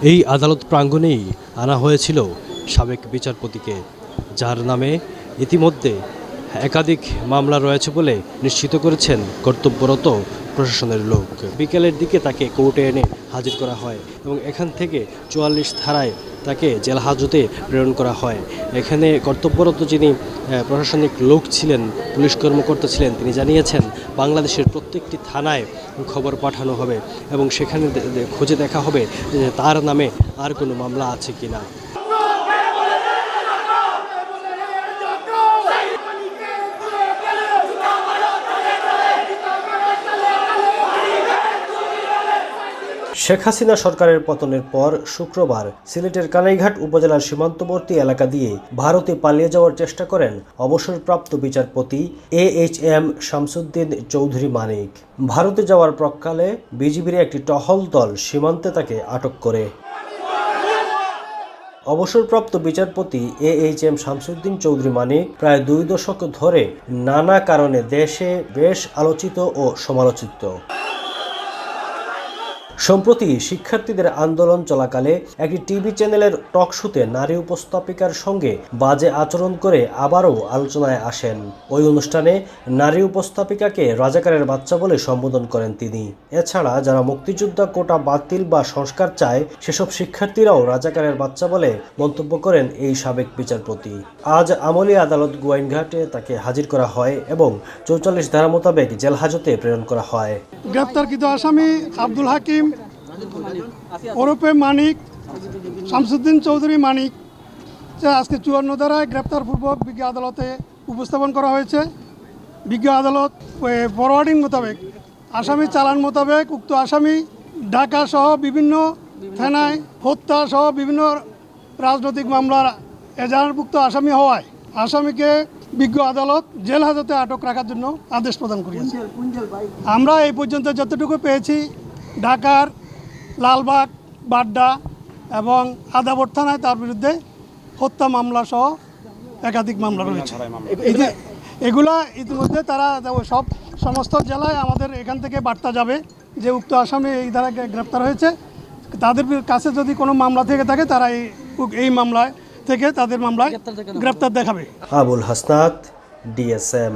এই আদালত প্রাঙ্গণেই আনা হয়েছিল সাবেক বিচারপতিকে, যার নামে ইতিমধ্যে একাধিক মামলা রয়েছে বলে নিশ্চিত করেছেন কর্তব্যরত প্রশাসনের লোক। বিকেলের দিকে তাকে কোর্টে এনে হাজির করা হয় এবং এখান থেকে চুয়াল্লিশ ধারায় তাকে জেল হাজতে প্রেরণ করা হয়। এখানে কর্তব্যরত যিনি প্রশাসনিক লোক ছিলেন, পুলিশ কর্মকর্তা ছিলেন, তিনি জানিয়েছেন, বাংলাদেশের প্রত্যেকটি থানায় খবর পাঠানো হবে এবং সেখানে খুঁজে দেখা হবে যে তার নামে আর কোনো মামলা আছে কিনা। শেখ হাসিনা সরকারের পতনের পর শুক্রবার সিলেটের কানাইঘাট উপজেলার সীমান্তবর্তী এলাকা দিয়ে ভারতে পালিয়ে যাওয়ার চেষ্টা করেন অবসরপ্রাপ্ত বিচারপতি A H M Shamsuddin Chowdhury Manik. ভারতে যাওয়ার প্রকালে বিজিবির একটি টহল দল সীমান্তে তাকে আটক করে। অবসরপ্রাপ্ত বিচারপতি A H M Shamsuddin Chowdhury Manik প্রায় দুই দশক ধরে নানা কারণে দেশে বেশ আলোচিত ও সমালোচিত। সম্প্রতি শিক্ষার্থীদের আন্দোলন চলাকালে একটি টিভি চ্যানেলের টক শুতে নারী উপস্থাপিকার সঙ্গে বাজে আচরণ করে আবারও আলোচনায় আসেন। ওই অনুষ্ঠানে নারী উপস্থাপিকাকে রাজাকারের বাচ্চা বলে সম্বোধন করেন তিনি। এছাড়া যারা মুক্তিযোদ্ধা কোটা বাতিল বা সংস্কার চায়, সেসব শিক্ষার্থীরাও রাজাকারের বাচ্চা বলে মন্তব্য করেন এই সাবেক বিচারপতি। আজ আমলি আদালত গোয়াইনঘাটে তাকে হাজির করা হয় এবং চৌচল্লিশ ধারা মোতাবেক জেল হাজতে প্রেরণ করা হয়। গ্রেপ্তারকৃত আসামি আব্দুল হাকিম ওরফে মানিক, শামসুদ্দিন চৌধুরী মানিক, যে আজকে চুয়ান্ন ধারায় গ্রেপ্তারপূর্বক বিজ্ঞ আদালতে উপস্থাপন করা হয়েছে। বিজ্ঞ আদালত ফরওয়ার্ডিং মোতাবেক, আসামি চালান মোতাবেক উক্ত আসামি ঢাকা সহ বিভিন্ন থানায় হত্যা সহ বিভিন্ন রাজনৈতিক মামলার এজাহারভুক্ত আসামি হওয়ায় আসামিকে বিজ্ঞ আদালত জেল হাজতে আটক রাখার জন্য আদেশ প্রদান করিয়েছে। আমরা এই পর্যন্ত যতটুকু পেয়েছি, ঢাকার লালবাগ বাড্ডা এবং আদাবর থানায় তার বিরুদ্ধে হত্যা মামলা সহ একাধিক মামলা রয়েছে। এগুলা ইতিমধ্যে তারা সব সমস্ত জেলায় আমাদের এখান থেকে বার্তা যাবে যে উক্ত আসামি এই দ্বারা গ্রেপ্তার হয়েছে। তাদের কাছে যদি কোনো মামলা থেকে থাকে তারা এই এই মামলায় থেকে তাদের মামলায় গ্রেপ্তার দেখাবে। আবুল হাসনাত ডিএসএম